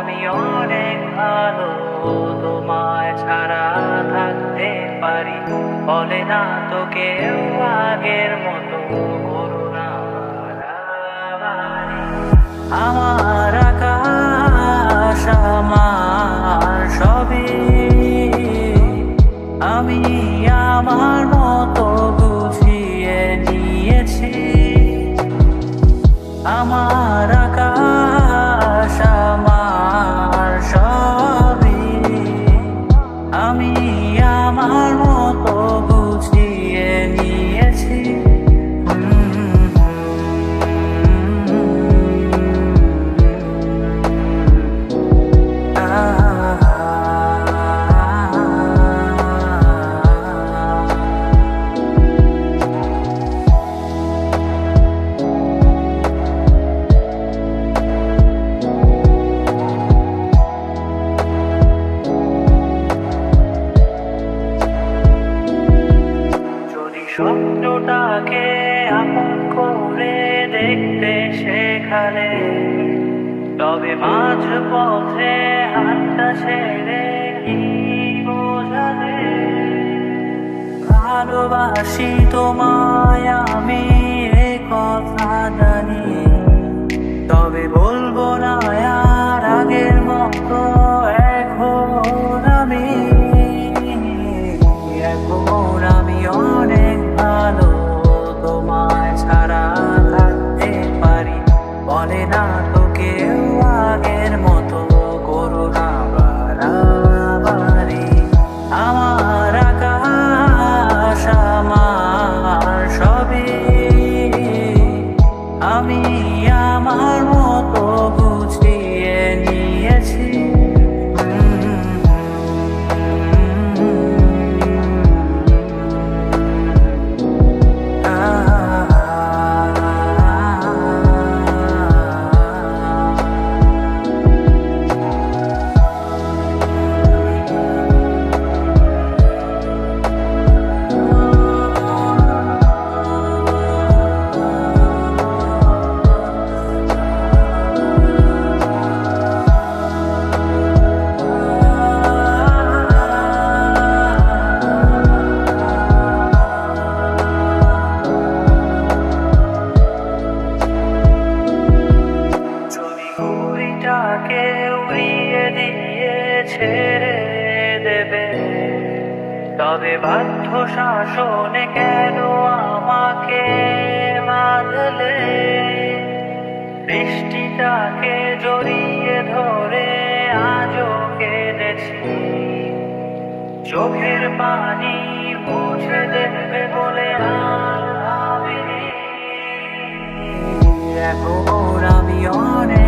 আমি অনেক ভালো তোমায় ছাড়া থাকতে পারি। বলে না তো কেউ আগের মতো করুণা আমার স্বপ্নটাকে আপন করে দেখতে শেখালে তবে মাঝ পথে হাতটা ছেড়ে কি বোঝালে ভালোবাসি তোমায় আমি এ কথা জানি তবে বলব না বলে না তো ঘুড়িটাকে উড়িয়ে দিয়ে ছেড়ে দেবে। তবে বাধ্য শাসনে কেন আমাকে বাঁধলে? বৃষ্টিটাকে জড়িয়ে ধরে আজও কেঁদেছি। চোখের পানি মুছে দেবে বলে আর এখন আমি অনেক